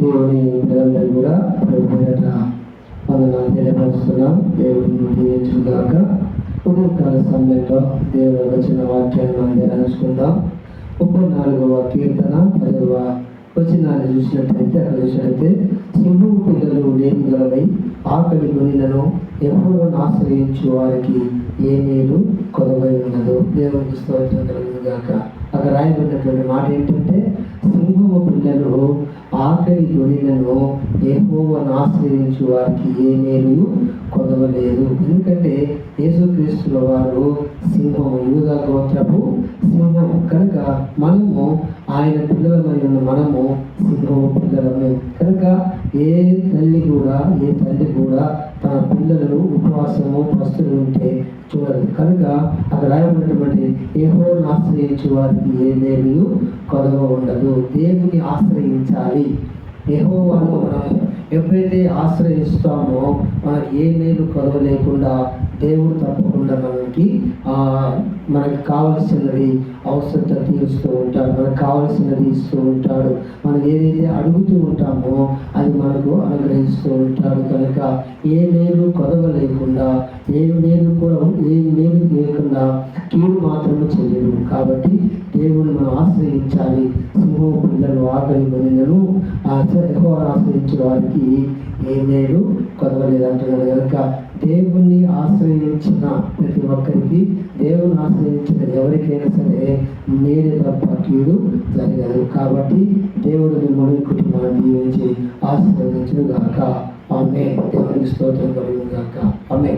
దేవుని పిల్లలందరూ కూడా ప్రభుత్వ వందనాలు తెలియపరుస్తున్నాం. దేవుడిని దీవించుగాక ఉదయకాల సమయంలో దేవుడు వచ్చిన వాక్యాన్ని మనం ధ్యానించుకుందాం. ముప్పై నాలుగవ కీర్తన పదవ వచనాన్ని చూసినట్లయితే అక్కడ చూసినట్లయితే సింహము పిల్లలు లేని గలవై ఆకలి కొనిలను ఎవరు ఆశ్రయించు వారికి ఏ మేలు కొదవై ఉన్నదో దేవునికి స్తోత్రం కలుగును అక్కడ రాయబడినటువంటి మాట ఏంటంటే సింహము పిల్లలు ఆకలి కొనిలను ఏహోవను ఆశ్రయించు వారికి ఏ మేలు కొదవలేదు ఎందుకంటే యేసుక్రీస్తుల వారు సింహము యూద గోత్రపు సింహం కనుక మనము ఆయన పిల్లలమై ఉన్న మనము సింహము పిల్లలము. కనుక ఏ తల్లి కూడా ఏ తల్లి కూడా తన పిల్లలను ఉపవాసము పస్తులు ఉంటే చూడాలి. కనుక అక్కడ రాయబడినటువంటి ఏహోను ఆశ్రయించు వారికి ఏ మేలు కొదవ ఉండదు. దేవుని ఆశ్రయించాలి. యెహోవాను మనం ఎప్పుడైతే ఆశ్రయిస్తామో మనకి ఏ మేలు కొదవ లేకుండా దేవుడు తప్పకుండా మనకి మనకు కావలసినది అవసరత తీరుస్తూ ఉంటాడు మనకు కావలసినది ఇస్తూ ఉంటాడు. మనం ఏదైతే అడుగుతూ ఉంటామో అది మనకు అనుగ్రహిస్తూ ఉంటాడు కనుక ఏ మేలు కొదవ లేకుండా ఏ మేలు కూడా ఏ మేలు లేకుండా కీడు మాత్రమే చేయడు కాబట్టి దేవుని మనం ఆశ్రయించాలి. సింహం పిల్లలు ఆకలి పొందినను ఆశ్రయించిన వారికి ఏ మేలు కొదవలేదు అంటున్నాడు కనుక దేవుణ్ణి ఆశ్రయించిన ప్రతి ఒక్కరికి దేవుని ఆశ్రయించిన ఎవరికైనా సరే మేలు తప్ప కీడు జరగదు. కాబట్టి దేవుడు మిమ్మల్ని కుటుంబాన్ని దీవించి ఆశీర్వదించును గాక ఆమె దేవునికి స్తోత్రం కలిగిన గాక ఆమె